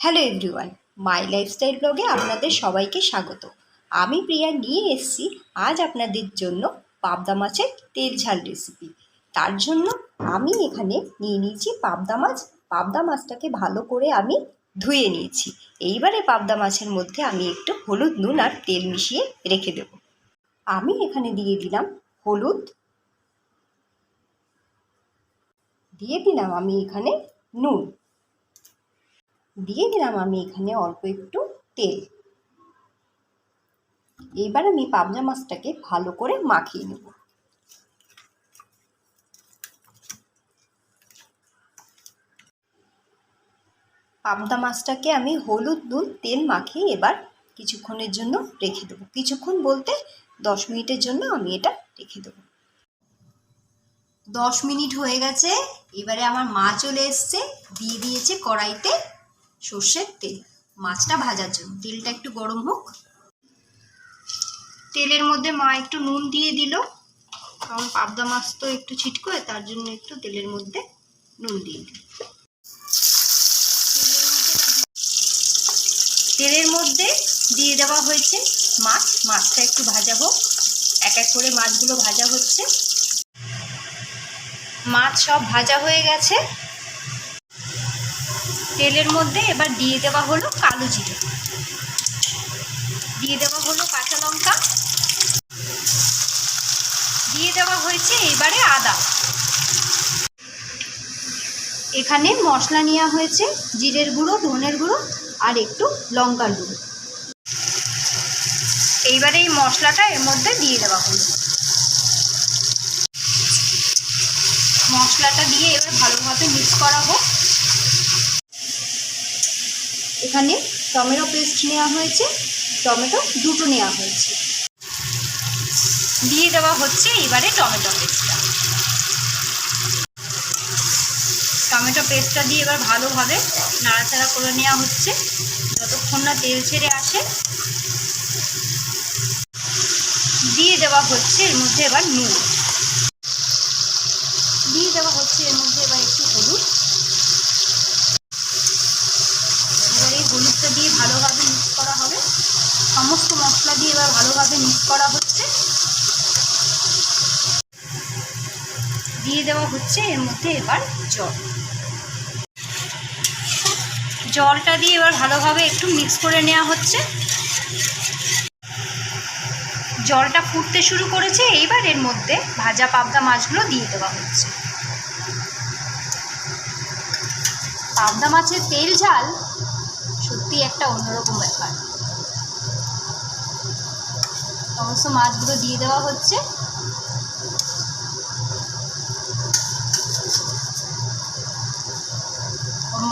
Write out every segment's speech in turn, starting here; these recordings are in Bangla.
হ্যালো এভরিওয়ান মাই লাইফস্টাইল ব্লগে আপনাদের সবাইকে স্বাগত। আমি প্রিয়া, নিয়ে এসেছি আজ আপনাদের জন্য পাবদা মাছের তেল ঝাল রেসিপি তার জন্য আমি এখানে নিয়ে নিয়েছি পাবদা মাছ। পাবদা মাছটাকে ভালো করে আমি ধুয়ে নিয়েছি। এইবারে পাবদা মাছের মধ্যে আমি একটু হলুদ নুন আর তেল মিশিয়ে রেখে দেব। আমি এখানে দিয়ে দিলাম হলুদ। দিয়ে দিলাম আমি এখানে নুন। দিয়ে দিলাম আমি এখানে অল্প একটু তেল। এবার আমি পাবদা মাছটাকে ভালো করে মাখিয়ে নেব। পাবদা মাছটাকে আমি হলুদ নুন তেল মাখিয়ে এবার কিছুক্ষণের জন্য রেখে দেবো। কিছুক্ষণ বলতে দশ মিনিটের জন্য আমি এটা রেখে দেবো। দশ মিনিট হয়ে গেছে, এবারে আমার মা চলে এসছে, দিয়ে দিয়েছে কড়াইতে সর্ষের তেল। মাছটা ভাজার জন্য। তেলটা একটু গরম হোক। তেলের মধ্যে মা একটু নুন দিয়ে দিল। কারণ পাবদা মাছ তো একটু ছিটকোয় তার জন্য একটু তেলের মধ্যে নুন দিয়ে দিল। তেলের মধ্যে দিয়ে দেওয়া হয়েছে মাছ। মাছটা একটু ভাজা হোক। এক এক করে মাছগুলো ভাজা হচ্ছে। মাছ সব ভাজা হয়ে গেছে। তেলের মধ্যে এবার দিয়ে দেওয়া হলো কালো জিরে। দিয়ে দেওয়া হলো কাঁচা লঙ্কা। দিয়ে দেওয়া হয়েছে এবারে আদা। এখানে মশলা নেওয়া হয়েছে, জিরের গুঁড়ো, ধনের গুঁড়ো আর একটু লঙ্কার গুঁড়ো। এইবারে এই মশলাটা এর মধ্যে দিয়ে দেওয়া হলো। মশলাটা দিয়ে এবার ভালোভাবে মিক্স করা হোক। এখানে টমেটো পেস্ট নেওয়া হয়েছে, টমেটো দুটো নেওয়া হয়েছে। দিয়ে দেওয়া হচ্ছে এবারে টমেটো পেস্টটা। টমেটো পেস্টটা দিয়ে এবার ভালোভাবে নাড়াচাড়া করে নেওয়া হচ্ছে, যতক্ষণ না তেল ছেড়ে আসে। দিয়ে দেওয়া হচ্ছে এর মধ্যে এবার নুন। দিয়ে দেওয়া হচ্ছে এর মধ্যে এবার একটু হলুদ এবার এই হলুদটা দিয়ে ভালোভাবে মিক্স করা হবে সমস্ত মশলা দিয়ে এবার ভালোভাবে মিক্স করা হচ্ছে। দিয়ে দেওয়া হচ্ছে এর মধ্যে এবার জল। জলটা দিয়ে এবার ভালোভাবে একটু মিক্স করে নেওয়া হচ্ছে। জলটা ফুটতে শুরু করেছে, এইবার এর মধ্যে ভাজা পাবদা মাছগুলো দিয়ে দেওয়া হচ্ছে। পাবদা মাছের তেল ঝাল সত্যি একটা অন্যরকম ব্যাপার। সমস্ত মাছগুলো দিয়ে দেওয়া হচ্ছে।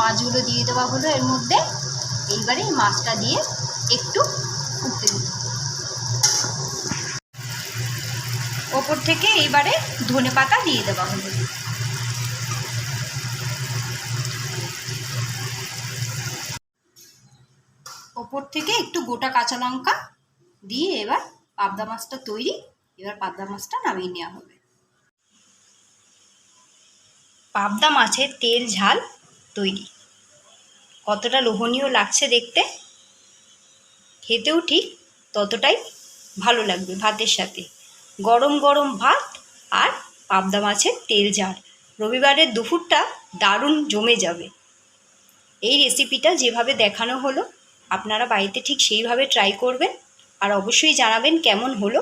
মাছগুলো দিয়ে দেওয়া হলো এর মধ্যে। এইবারে মাছটা দিয়ে একটু ফুটতে দিতে ওপর থেকে এইবারে ধনে পাতা দিয়ে দেওয়া হলো। ওপর থেকে একটু গোটা কাঁচা লঙ্কা দিয়ে এবার পাবদা মাছটা তৈরি, এবার পাবদা মাছটা নামিয়ে নেওয়া হবে। পাবদা মাছের তেল, ঝাল তৈরি। কতটা লোভনীয় লাগছে দেখতে? খেতেও ঠিক ততটাই ভালো লাগবে ভাতের সাথে। গরম গরম ভাত আর পাবদা মাছের তেল, ঝাল। রবিবারের দুপুরটা দারুণ জমে যাবে। এই রেসিপিটা যেভাবে দেখানো হলো, আপনারা বাড়িতে ঠিক সেইভাবে ট্রাই করবেন। আর অবশ্যই জানাবেন কেমন হলো।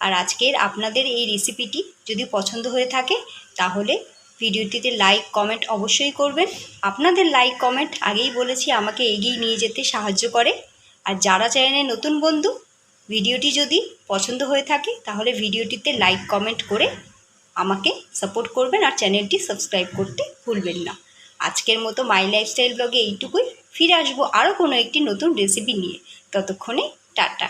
আর আজকের আপনাদের এই রেসিপিটি যদি পছন্দ হয়ে থাকে, তাহলে ভিডিওটিতে লাইক কমেন্ট অবশ্যই করবেন। আপনাদের লাইক কমেন্ট আগেই বলেছি, আমাকে এগিয়ে নিয়ে যেতে সাহায্য করে। আর যারা চ্যানেলে নতুন বন্ধু, ভিডিওটি যদি পছন্দ হয়ে থাকে, তাহলে ভিডিওটিতে লাইক কমেন্ট করে আমাকে সাপোর্ট করবেন। আর চ্যানেলটি সাবস্ক্রাইব করতে ভুলবেন না। আজকের মতো মাই লাইফস্টাইল ব্লগে এইটুকুই। ফিরে আসব আরও কোনো একটি নতুন রেসিপি নিয়ে। ততক্ষণে টাটা।